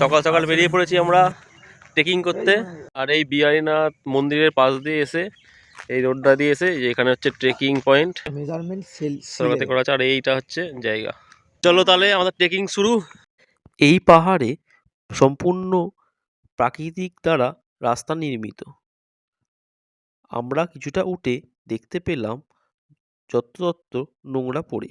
সকাল সকাল বেরিয়ে পড়েছি আমরা ট্রেকিং করতে। আর এই বিহারীনাথ মন্দিরের পাশ দিয়ে এসে এই রোডটা দিয়ে এসে যে এখানে হচ্ছে ট্রেকিং পয়েন্ট মেজারমেন্ট সেল সরকাতে করা আছে আর এইটা হচ্ছে জায়গা। চলো তাহলে আমাদের ট্রেকিং শুরু। এই পাহাড়ে সম্পূর্ণ প্রাকৃতিক দ্বারা রাস্তা নির্মিত। আমরা কিছুটা উঠে দেখতে পেলাম যত্রতত্র নোংরা পড়ে।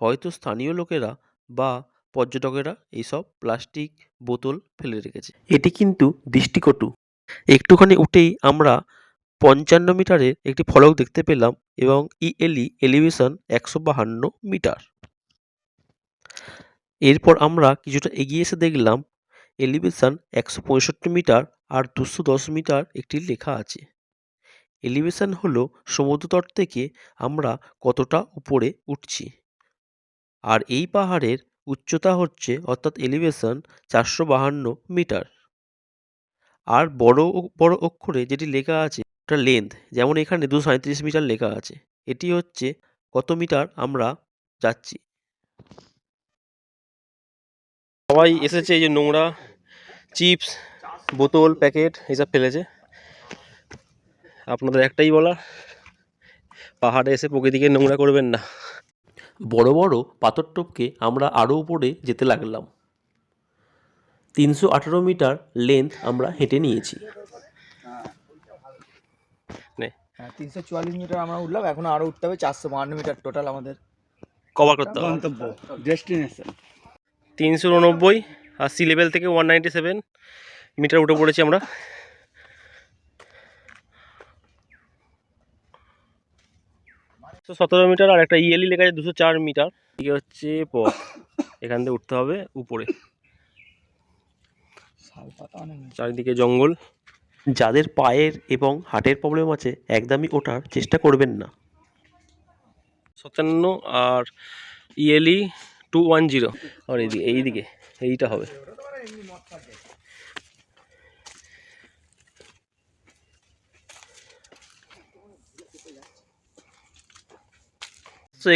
হয়তো স্থানীয় লোকেরা বা পর্যটকেরা এইসব প্লাস্টিক বোতল ফেলে রেখেছে। এটি কিন্তু দৃষ্টিকটু। একটুখানি উঠেই আমরা পঞ্চান্ন মিটারের একটি ফলক দেখতে পেলাম এবং ইএলই এলিভেশন একশো বাহান্ন মিটার। এরপর আমরা কিছুটা এগিয়ে এসে দেখলাম এলিভেশন একশো পঁয়ষট্টি মিটার আর দুশো দশ মিটার একটি লেখা আছে। এলিভেশন হলো সমুদ্রতট থেকে আমরা কতটা উপরে উঠছি। আর এই পাহাড়ের উচ্চতা হচ্ছে অর্থাৎ এলিভেশন চারশো বাহান্ন মিটার আর বড় বড় অক্ষরে যেটি লেখা আছে ওটা লেন্থ যেমন এখানে দুশো সাঁত্রিশ মিটার লেখা আছে। এটি হচ্ছে কত মিটার আমরা যাচ্ছি। সবাই এসেছে এই যে নোংরা চিপস বোতল প্যাকেট এসব ফেলেছে। আপনাদের একটাই বলা পাহাড়ে এসে প্রকৃতিকে নোংরা করবেন না। বড় বড় পাথর টপকে আমরা আরও উপরে যেতে লাগলাম। তিনশো আঠেরো মিটার লেন্থ আমরা হেঁটে নিয়েছি। হ্যাঁ তিনশো চুয়াল্লিশ মিটার আমরা উঠলাম এখন আরও উঠতে হবে চারশো বাহান্ন মিটার টোটাল আমাদের। কভার করতে হবে। গন্তব্য ডেস্টিনেশন তিনশো উননব্বই আর সি লেভেল থেকে ওয়ান নাইনটি সেভেন মিটার উঠে পড়েছি আমরা। তো সতেরো মিটার আর একটা ইএলই লেখা আছে দুশো চার মিটার। এদিকে হচ্ছে পথ। এখান থেকে উঠতে হবে উপরে। চারিদিকে জঙ্গল। যাদের পায়ের এবং হার্টের প্রবলেম আছে, একদমই ওঠার চেষ্টা করবেন না। সাতান্ন আর ইএলই টু ওয়ান জিরো আর এইদিকে এইদিকে, এইটা হবে।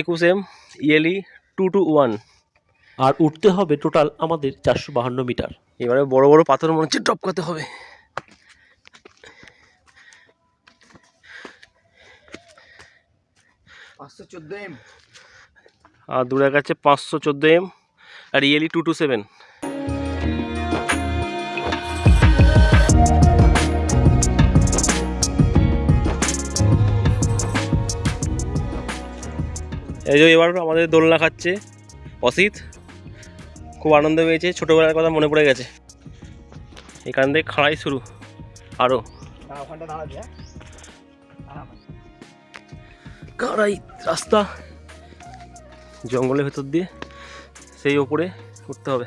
একুশ M ELE two two one. আর উঠতে হবে টোটাল আমাদের চারশো বাহান্ন মিটার। এবারে বড় বড় পাথর মনে হচ্ছে টপকাতে হবে। পাঁচশো চোদ্দ এম। আর দূরে কাছে পাঁচশো চোদ্দ এম আর ইয়েলি টু টু সেভেন। এই যে এবার আমাদের দোলনা খাচ্ছে। অসিত খুব আনন্দ পেয়েছে ছোটোবেলার কথা মনে পড়ে গেছে। এখান থেকে খাড়াই শুরু আরও হ্যাঁ খাড়াই রাস্তা জঙ্গলের ভেতর দিয়ে সেই ওপরে উঠতে হবে।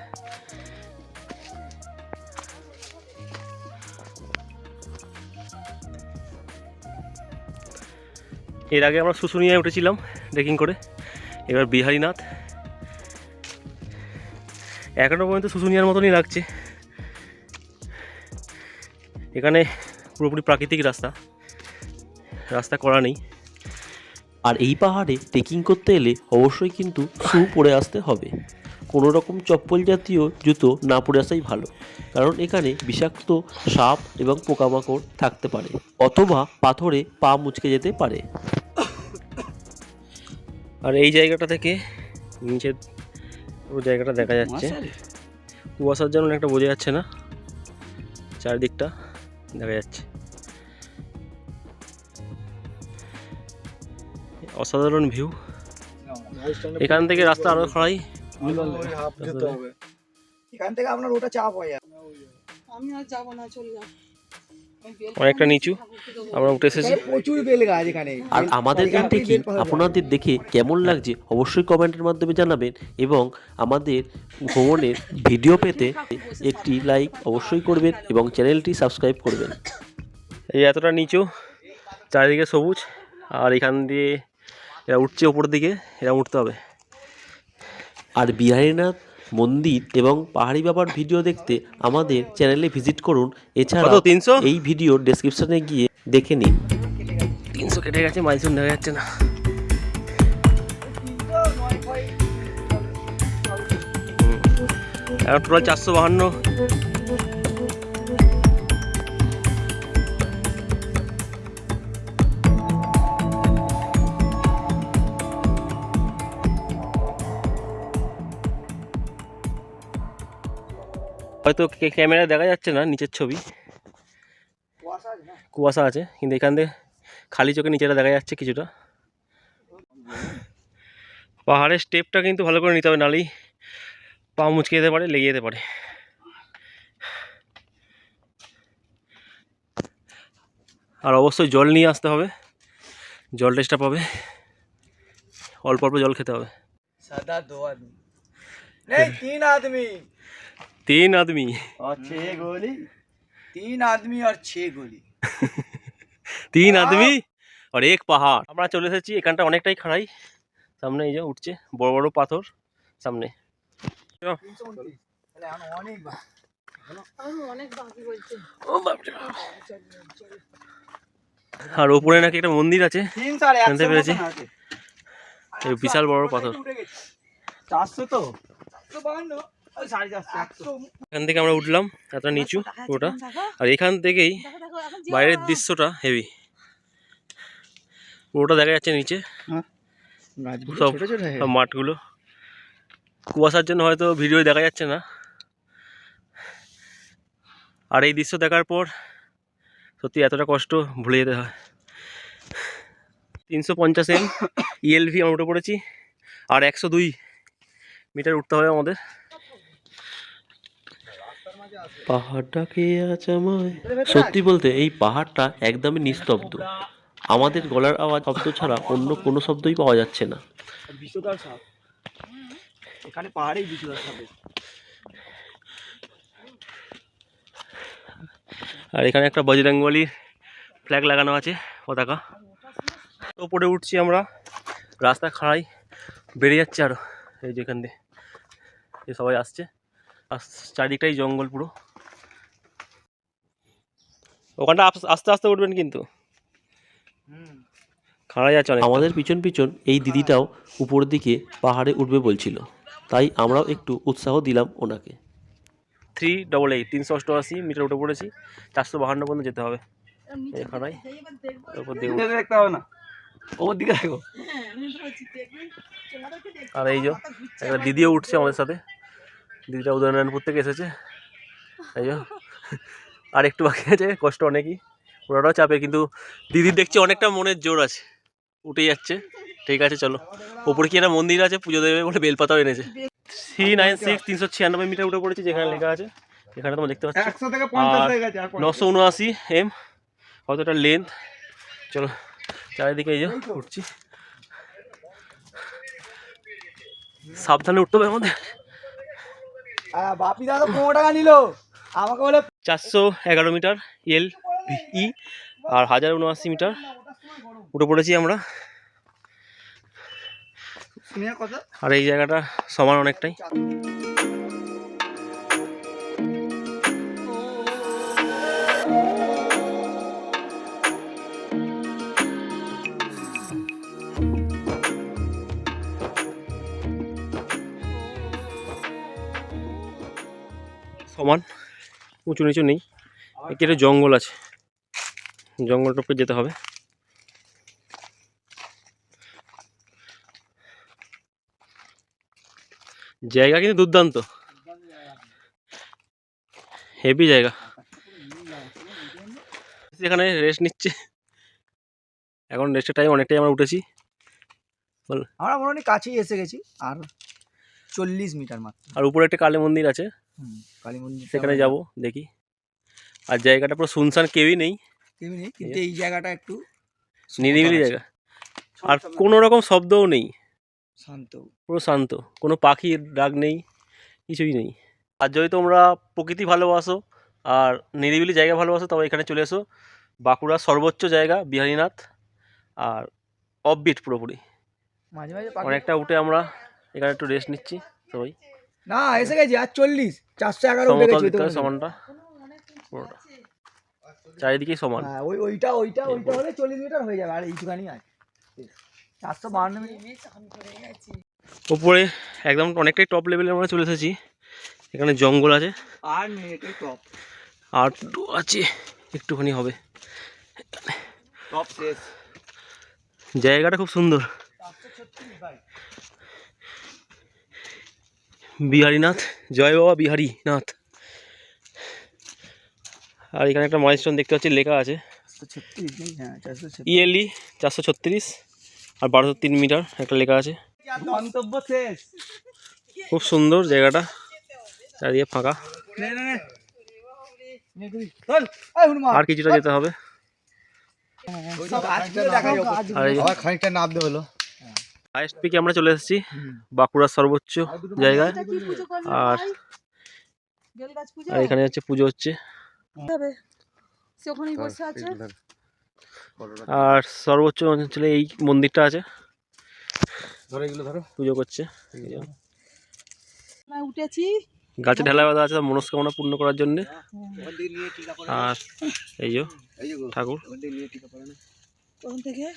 এর আগে আমরা শুশুনিয়ায় উঠেছিলাম। ট্রেকিং করে। এবার বিহারীনাথ। এখনও পর্যন্ত শুশুনিয়ার মতনই লাগছে। এখানে পুরোপুরি প্রাকৃতিক রাস্তা। রাস্তা করা নেই। আর এই পাহাড়ে ট্রেকিং করতে এলে অবশ্যই কিন্তু শু পরে আসতে হবে। কোনো রকম চপ্পল জাতীয় জুতো না পরে আসাই ভালো। কারণ এখানে বিষাক্ত সাপ এবং পোকামাকড় থাকতে পারে। অথবা পাথরে পা মুচকে যেতে পারে। আর এই জায়গাটা থেকে নিচের পুরো জায়গাটা দেখা যাচ্ছে। কুয়াশার জন্য একটা বোঝা যাচ্ছে না চারিদিকটা দেখা যাচ্ছে। অসাধারণ ভিউ। এখান থেকে রাস্তা আরও খাড়াই। হাফ যেতে হবে এখান থেকে আপনার ওটা চাপ হয়ে যাবে আমি আর যাব না চলে বেল অনেকটা নিচু। আমরা উঠে এসেছি। প্রচুর বেল গাছ এখানে। আর আমাদের এখান থেকে। আপনাদের দেখে কেমন লাগছে অবশ্যই কমেন্টের মাধ্যমে জানাবেন এবং আমাদের ভ্রমণের ভিডিও পেতে একটি লাইক অবশ্যই করবেন এবং চ্যানেলটি সাবস্ক্রাইব করবেন। এই এতটা নিচু চারিদিকে সবুজ আর এখান দিয়ে এরা উঠছে ওপরের দিকে এরা উঠতে হবে। আর বিহারীনাথ মন্দির এবং পাহাড়ি বাবার ভিডিও দেখতে আমাদের চ্যানেলে ভিজিট করুন। এছাড়া তিনশো? এই ভিডিও ডেসক্রিপশনে গিয়ে দেখে নিন। তিনশো কেটে গেছে মাইসুন দেখা যাচ্ছে না। টোটাল চারশো বাহান্ন। হয়তো ক্যামেরা দেখা যাচ্ছে না নিচের ছবি। কুয়াশা আছে কিন্তু এখান থেকে খালি চোখে নিচেটা দেখা যাচ্ছে কিছুটা। পাহাড়ের স্টেপটা কিন্তু ভালো করে নিতে হবে নালেই পা মুচকে যেতে পারে লেগে যেতে পারে। আর অবশ্যই জল নিয়ে আসতে হবে জল টেস্টটা পাবে। অল্প অল্প জল খেতে হবে। সাদা দো আদমি। नहीं तीन आदमी তিন আদমি और छह गोली तीन आदमी और छह गोली তিন আদমি আর এক পাহাড় আমরা চলে এসেছি এখানটা অনেকটাই খাড়াই সামনে এই যে উঠছে বড় বড় পাথর সামনে তিনশো উনত্রিশ তাহলে এখন অনেক বা- আরো অনেক বাকি বলছে আর ওপরে নাকি একটা মন্দির আছে তিন সাড়ে জানতে একশো পেরেছি। মতন আছে। এই বিশাল বড় পাথর উঠে গেছে। চারশো তো এখান থেকে আমরা উঠলাম এতটা নিচু পুরোটা। আর এখান থেকেই বাইরের দৃশ্যটা হেভি পুরোটা দেখা যাচ্ছে নিচে। হয়ে সব মাঠগুলো। কুয়াশার জন্য হয়তো ভিডিও দেখা যাচ্ছে না। আর এই দৃশ্য দেখার পর সত্যি এতটা কষ্ট ভুলে যেতে হয়। তিনশো পঞ্চাশ এম ইএলভি আমরা উঠে পড়েছি। আর একশো দুই মিটার উঠতে হবে আমাদের। পাহাড়টাকে আজ আমায় সত্যি বলতে এই পাহাড়টা একদমই নিস্তব্ধ। আমাদের গলার আওয়াজ শব্দ ছাড়া অন্য কোনো শব্দই পাওয়া যাচ্ছে না। এখানে পাহাড়েই আর এখানে একটা বজরংবলির ফ্ল্যাগ লাগানো আছে পতাকা। ওপরে উঠছি আমরা রাস্তা খাড়াই বেড়ে যাচ্ছে আরও এই যেখান দিয়ে সবাই আসছে। আর চারিদিকটাই জঙ্গল পুরো। ওখানটা আস- আস্তে আস্তে উঠবেন কিন্তু। আছে অনেক আমাদের পিছন পিছন এই দিদিটাও উপরের দিকে পাহাড়ে উঠবে বলছিল। তাই আমরাও একটু উৎসাহ দিলাম ওনাকে। থ্রি ডবল এইট তিনশো অষ্টআশি মিটার উঠে পড়েছি। চারশো বাহান্ন পর্যন্ত যেতে হবে। খাড়াই তারপর দেখব দেখতে হবে না। ওর দিকে দেখো। হ্যাঁ আর এই যে একটা দিদিও উঠছে আমাদের সাথে। দিদিটা উদয়নারায়ণপুর থেকে এসেছে। যে আর একটু বাকি আছে কষ্ট অনেকই। ওরাটাও চাপে কিন্তু দিদির দেখছি অনেকটা মনের জোর আছে। উঠে যাচ্ছে। ঠিক আছে চলো। ওপরে কি একটা মন্দির আছে পুজো দেবে বলে বেলপাতাও এনেছে। থ্রি নাইন সিক্স তিনশো ছিয়ানব্বই মিটার উঠে পড়েছি যেখানে লেখা আছে। এখানে তোমরা দেখতে পাচ্ছ। নশো উনআশি এম। হয়তো এটা লেন্থ চলো চারিদিকে এই যে উঠছি। সাবধানে উঠতে হবে আমাদের। বাপি দাদা পনেরো টাকা নিল। আমাকে বলে চারশো এগারো মিটার এল ই আর হাজার উনআশি মিটার। উঠে পড়েছি আমরা। আর এই জায়গাটা সমান অনেকটাই। সমান উঁচু নিচু নেই। একে একটা জঙ্গল আছে। জঙ্গল টপকে যেতে হবে। জায়গা কিন্তু দুর্দান্ত। হেভি জায়গা। এখানে রেস্ট নিচ্ছে। এখন রেস্টের টাইম অনেকটাই আমরা উঠেছি। আমরা মোটামুটি কাছেই এসে গেছি আর চল্লিশ মিটার মাত্র। আর উপরে একটা কালী মন্দির আছে। কালী মন্দির সেখানে যাব দেখি। আর জায়গাটা পুরো শুনশান কেউই নেই। তেমনি কিন্তু এই জায়গাটা একটু নিরিবিলি জায়গা। আর কোনো রকম শব্দও নেই। শান্ত। পুরো শান্ত। কোনো পাখির ডাক নেই কিছুই নেই। আর যদি তোমরা প্রকৃতি ভালোবাসো আর নিরিবিলি জায়গা ভালোবাসো তবে এখানে চলে এসো। বাঁকুড়ার সর্বোচ্চ জায়গা বিহারীনাথ। আর অফবিট পুরোপুরি। মাঝে মাঝে অনেকটা উঠে আমরা এখানে একটু রেস্ট নিচ্ছি সবাই। না এসে গেছি আর চল্লিশ। চারশো এগারো সমানটা? পুরোটা। চারিদিকেই সমান। হ্যাঁ ওই ওইটা ওইটা ওইটা হলে চল্লিশ মিটার হয়ে যাবে আর এইটুখানি আছে। চারশো বাহান্ন ওপরে একদম অনেকটাই টপ লেভেলে আমরা চলে এসেছি। এখানে জঙ্গল আছে। আর নেই এটাই টপ আর আছে একটুখানি হবে। টপ জায়গাটা খুব সুন্দর। বিহারীনাথ। জয় বাবা বিহারীনাথ। আর এখানে একটা মাইলস্টোন দেখতে পাচ্ছি লেখা আছে। হ্যাঁ চারশো ইএলই চারশো ছত্রিশ আর বারোশো তিন মিটার একটা লেখা আছে। খুব সুন্দর জায়গাটা চারিদিকে ফাঁকা। নে নে নে। নে গুলি চল। এই হনুমান। আর কিছুটা যেতে হবে। আর খানিকটা নামতে হলো হাইস্ট পিকে আমরা চলে এসেছি। বাঁকুড়ার সর্বোচ্চ জায়গায়। আর- ভাই? বেলগাছ পুজো? আর এখানে হচ্ছে পুজো হচ্ছে। আছে? আর সর্বোচ্চ অঞ্চলে এই মন্দিরটা আছে। পুজো করছে। উঠেছি। গাছে ঢালাই বাঁধা আছে তার মনস্কামনা পূর্ণ করার জন্য। মন্দির নিয়ে টিকা পড়ে আর এই যে। ঠাকুর থেকে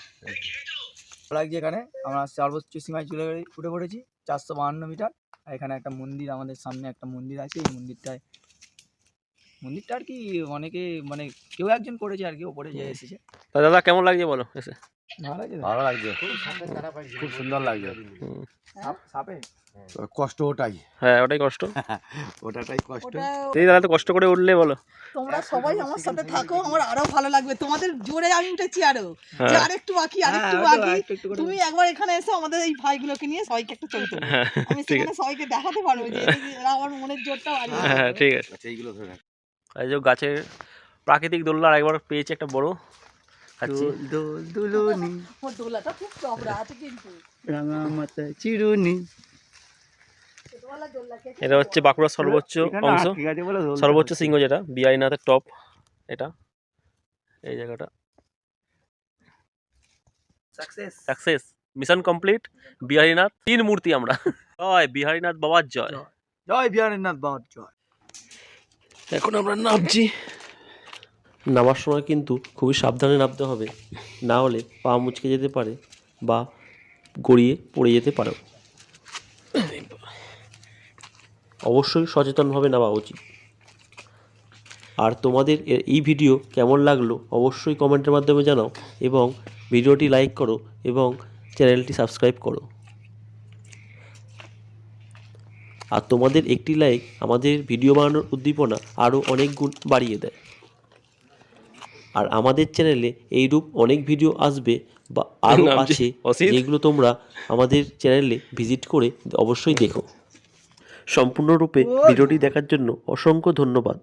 লাগছে এখানে। আমরা সর্বোচ্চ সীমায় চলে উঠে পড়েছি। চারশো বাহান্ন মিটার। আর এখানে একটা মন্দির আমাদের সামনে একটা মন্দির আছে। এই মন্দিরটায় মন্দিরটা আর কি অনেকে মানে কেউ একজন করেছে আর কি ওপরে যে এসেছে। তা দাদা কেমন লাগছে বলো এসে? ভালো লাগছে? খুব সুন্দর লাগছে। সাপ- সাপে? কষ্ট ওটাই। হ্যাঁ ওটাই কষ্ট। ওটাটাই কষ্ট। এই দাদা তো কষ্ট করে উঠলে বলো। তোমরা সবাই আমার সাথে থাকো আমার আরও ভালো লাগবে। তোমাদের জোরে আমি উঠেছি আরও। যে হ্যাঁ আরেকটু বাকি আরেকটু হ্যাঁ, বাকি। একটু একটু করে তুমি একবার এখানে এসো আমাদের এই ভাইগুলোকে নিয়ে সবাইকে একটা হ্যাঁ আমি সেখানে সবাইকে দেখাতে পারব যে এরা আমার মনের জোরটা বাড়িয়ে হ্যাঁ হ্যাঁ, ঠিক আছে। আচ্ছা এইগুলো ধরে এই যে গাছের প্রাকৃতিক দোলনা আর একবার পেয়েছি একটা বড়। দোল দোল দুলুনি। দোলাটা খুব চবড়া আছে কিন্তু রাঙা মাথা চিরুনি এটা হচ্ছে বাঁকুড়ার সর্বোচ্চ অংশ সর্বোচ্চ সিংহ যেটা বিআইনাথের টপ এটা। এই জায়গাটা। Success success mission complete Biharinath তিন মূর্তি আমরা। জয় বিহারীনাথ বাবার জয়। জয় বিহারীনাথ বাবার জয়। এখন আমরা নামছি নামার সময় কিন্তু খুবই সাবধানে নামতে হবে। না হলে পা মুচকে যেতে পারে বা গড়িয়ে পড়ে যেতে পারো অবশ্যই সচেতনভাবে নেওয়া উচিত। আর তোমাদের এই ভিডিও কেমন লাগল অবশ্যই কমেন্টের মাধ্যমে জানাও এবং ভিডিওটি লাইক করো এবং চ্যানেলটি সাবস্ক্রাইব করো। আর তোমাদের একটি লাইক আমাদের ভিডিও বানানোর উদ্দীপনা আরও অনেক গুণ বাড়িয়ে দেয়। আর আমাদের চ্যানেলে এইরূপ অনেক ভিডিও আসবে বা আরও আছে? যেগুলো তোমরা আমাদের চ্যানেলে ভিজিট করে অবশ্যই দেখো। সম্পূর্ণরূপে ভিডিওটি দেখার জন্য অসংখ্য ধন্যবাদ।